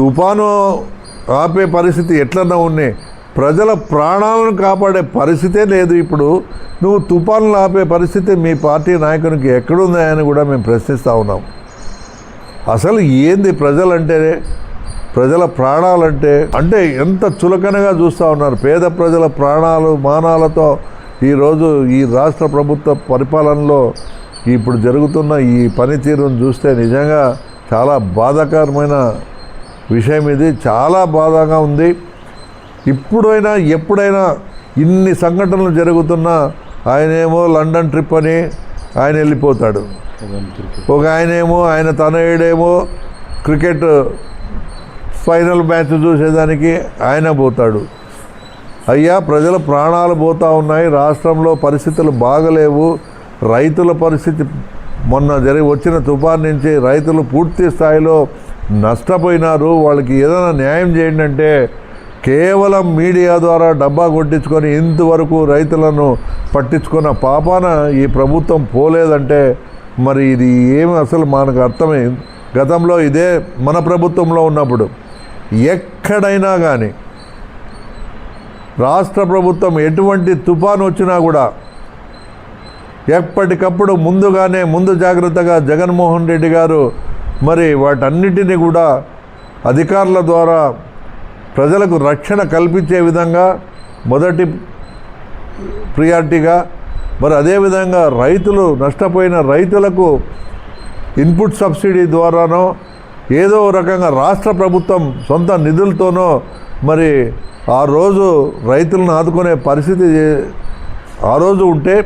తుఫాను ఆపే పరిస్థితి ఎట్లన్నా ఉన్నాయి. ప్రజల ప్రాణాలను కాపాడే పరిస్థితే లేదు ఇప్పుడు. నువ్వు తుఫాన్లు ఆపే పరిస్థితి మీ పార్టీ నాయకునికి ఎక్కడుందని కూడా మేము ప్రశ్నిస్తూ ఉన్నాం. అసలు ఏంది ప్రజలంటే ప్రజల ప్రాణాలంటే? అంటే ఎంత చులకనగా చూస్తూ ఉన్నారు. పేద ప్రజల ప్రాణాలు మానాలతో ఈరోజు ఈ రాష్ట్ర ప్రభుత్వ పరిపాలనలో ఇప్పుడు జరుగుతున్న ఈ పనితీరును చూస్తే నిజంగా చాలా బాధాకరమైన విషయం ఇది. చాలా బాధగా ఉంది. ఇప్పుడైనా ఎప్పుడైనా ఇన్ని సంఘటనలు జరుగుతున్నా ఆయనేమో లండన్ ట్రిప్ అని ఆయన వెళ్ళిపోతాడు. ఒక ఆయనేమో ఆయన తనయుడేమో క్రికెట్ ఫైనల్ మ్యాచ్ చూసేదానికి ఆయన పోతాడు. అయ్యా ప్రజల ప్రాణాలు పోతూ ఉన్నాయి. రాష్ట్రంలో పరిస్థితులు బాగలేవు. రైతుల పరిస్థితి మొన్న జరిగి వచ్చిన తుఫాన్ నుంచి రైతులు పూర్తి స్థాయిలో నష్టపోయినారు. వాళ్ళకి ఏదైనా న్యాయం చేయండి అంటే కేవలం మీడియా ద్వారా డబ్బా కొట్టించుకొని ఇంతవరకు రైతులను పట్టించుకున్న పాపాన ఈ ప్రభుత్వం పోలేదంటే మరి ఇది ఏమి అసలు మనకు అర్థమైంది గతంలో ఇదే మన ప్రభుత్వంలో ఉన్నప్పుడు ఎక్కడైనా కానీ రాష్ట్ర ప్రభుత్వం ఎటువంటి తుఫాను వచ్చినా కూడా ఎప్పటికప్పుడు ముందుగానే ముందు జాగ్రత్తగా జగన్మోహన్ రెడ్డి గారు మరి వాటన్నిటిని కూడా అధికారుల ద్వారా ప్రజలకు రక్షణ కల్పించే విధంగా మొదటి ప్రియారిటీగా మరి అదేవిధంగా రైతులు నష్టపోయిన రైతులకు ఇన్పుట్ సబ్సిడీ ద్వారానో ఏదో రకంగా రాష్ట్ర ప్రభుత్వం సొంత నిధులతోనో మరి ఆ రోజు రైతులను ఆదుకునే పరిస్థితి ఆ రోజు ఉంటే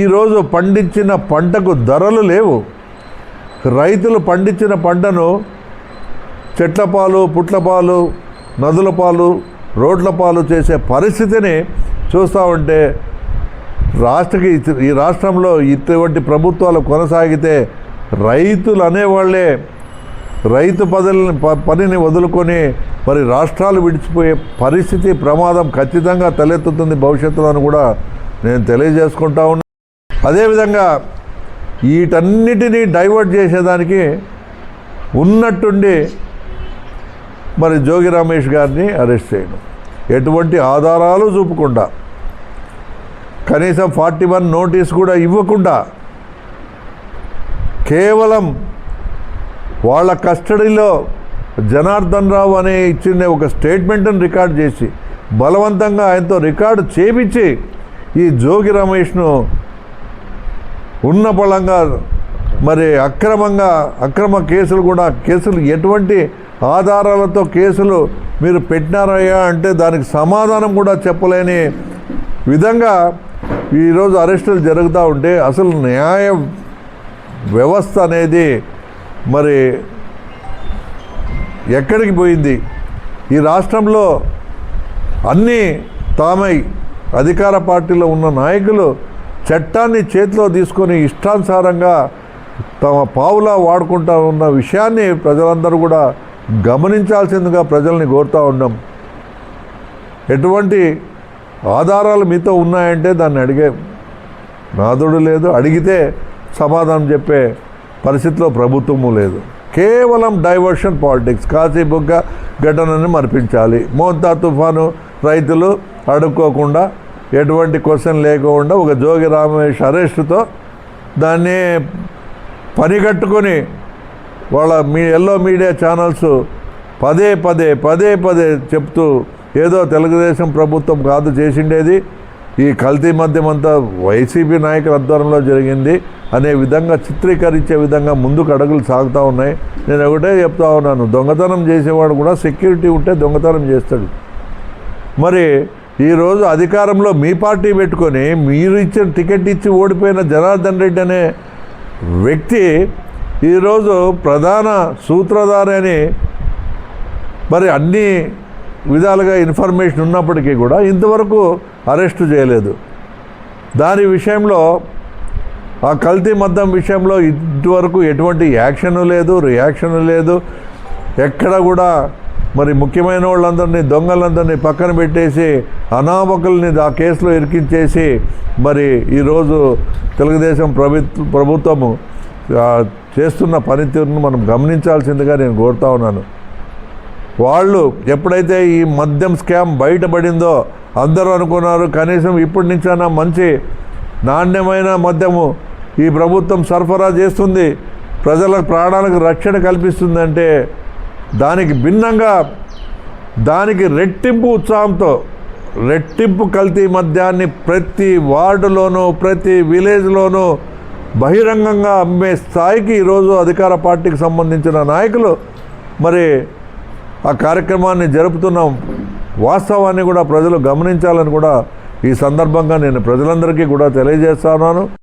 ఈరోజు పండించిన పంటకు ధరలు లేవు. రైతులు పండించిన పంటను చెట్ల పాలు పుట్ల పాలు నదుల పాలు రోడ్ల పాలు చేసే పరిస్థితిని చూస్తూ ఉంటే రాష్ట్రకి ఈ రాష్ట్రంలో ఇటువంటి ప్రభుత్వాలు కొనసాగితే రైతులు అనేవాళ్ళే రైతు పదల్ని ప- పనిని వదులుకొని మరి రాష్ట్రాలు విడిచిపోయే పరిస్థితి ప్రమాదం ఖచ్చితంగా తలెత్తుతుంది భవిష్యత్తులో అని కూడా నేను తెలియజేసుకుంటా ఉన్నా. అదేవిధంగా వీటన్నిటినీ డైవర్ట్ చేసేదానికి ఉన్నట్టుండి మరి జోగి రమేష్ గారిని అరెస్ట్ చేయడం. ఎటువంటి ఆధారాలు చూపకుండా కనీసం ఫార్టీ వన్ నోటీస్ కూడా ఇవ్వకుండా కేవలం వాళ్ళ కస్టడీలో జనార్దన్ రావు అనే ఇచ్చిన ఒక స్టేట్మెంట్ను రికార్డ్ చేసి బలవంతంగా ఆయనతో రికార్డు చేపించి ఈ జోగి రమేష్ను ఉన్న బలంగా మరి అక్రమంగా అక్రమ కేసులు కూడా కేసులు ఎటువంటి ఆధారాలతో కేసులు మీరు పెట్టినారయ్యా అంటే దానికి సమాధానం కూడా చెప్పలేని విధంగా ఈరోజు అరెస్టులు జరుగుతూ ఉంటే అసలు న్యాయ వ్యవస్థ అనేది మరి ఎక్కడికి పోయింది? ఈ రాష్ట్రంలో అన్నీ తామై అధికార పార్టీలో ఉన్న నాయకులు చట్టాన్ని చేతిలో తీసుకొని ఇష్టానుసారంగా తమ పావులా వాడుకుంటా ఉన్న విషయాన్ని ప్రజలందరూ కూడా గమనించాల్సిందిగా ప్రజల్ని కోరుతూ ఉన్నాం. ఎటువంటి ఆధారాలు మీతో ఉన్నాయంటే దాన్ని అడిగే నాదుడు లేదు. అడిగితే సమాధానం చెప్పే పరిస్థితిలో ప్రభుత్వము లేదు. కేవలం డైవర్షన్ పాలిటిక్స్ కాసేపుగా ఘటనని మరిపించాలి. మోంతా తుఫాను రైతులు అడుక్కోకుండా ఎటువంటి క్వశ్చన్ లేకుండా ఒక జోగి రామేష్ అరెస్టుతో దాన్ని పనిగట్టుకొని వాళ్ళ మీ ఎల్లో మీడియా ఛానల్స్ పదే పదే పదే పదే చెప్తూ ఏదో తెలుగుదేశం ప్రభుత్వం కాదు చేసిండేది. ఈ కల్తీ మద్యం అంతా వైసీపీ నాయకుల ఆధ్వర్యంలో జరిగింది. అనే విధంగా చిత్రీకరించే విధంగా ముందుకు అడుగులు సాగుతూ ఉన్నాయి. నేను ఒకటే చెప్తా ఉన్నాను దొంగతనం చేసేవాడు కూడా సెక్యూరిటీ ఉంటే దొంగతనం చేస్తాడు. మరి ఈరోజు అధికారంలో మీ పార్టీ పెట్టుకొని మీరు ఇచ్చిన టికెట్ ఇచ్చి ఓడిపోయిన జనార్దన్ రెడ్డి అనే వ్యక్తి ఈరోజు ప్రధాన సూత్రధారి అని మరి అన్ని విధాలుగా ఇన్ఫర్మేషన్ ఉన్నప్పటికీ కూడా ఇంతవరకు అరెస్టు చేయలేదు. దాని విషయంలో ఆ కల్తీ మద్దం విషయంలో ఇంతవరకు ఎటువంటి యాక్షన్ లేదు రియాక్షన్ లేదు. ఎక్కడ కూడా మరి ముఖ్యమైన వాళ్ళందరినీ దొంగలందరినీ పక్కన పెట్టేసి అనామకుల్ని ఆ కేసులో ఇరికించేసి మరి ఈరోజు తెలుగుదేశం ప్రభుత్వ ప్రభుత్వము చేస్తున్న పనితీరును మనం గమనించాల్సిందిగా నేను కోరుతా ఉన్నాను. వాళ్ళు ఎప్పుడైతే ఈ మద్యం స్కామ్ బయటపడిందో అందరూ అనుకున్నారు కనీసం ఇప్పటి నుంచైనా మంచి నాణ్యమైన మద్యము ఈ ప్రభుత్వం సరఫరా చేస్తుంది ప్రజల ప్రాణాలకు రక్షణ కల్పిస్తుందంటే దానికి భిన్నంగా దానికి రెట్టింపు ఉత్సాహంతో రెట్టింపు కల్తీ మద్యాన్ని ప్రతి వార్డులోనూ ప్రతి విలేజ్లోనూ బహిరంగంగా అమ్మే స్థాయికి ఈరోజు అధికార పార్టీకి సంబంధించిన నాయకులు మరి ఆ కార్యక్రమాన్ని జరుపుతున్నాం వాస్తవాన్ని కూడా ప్రజలు గమనించాలని కూడా ఈ సందర్భంగా నేను ప్రజలందరికీ కూడా తెలియజేస్తున్నాను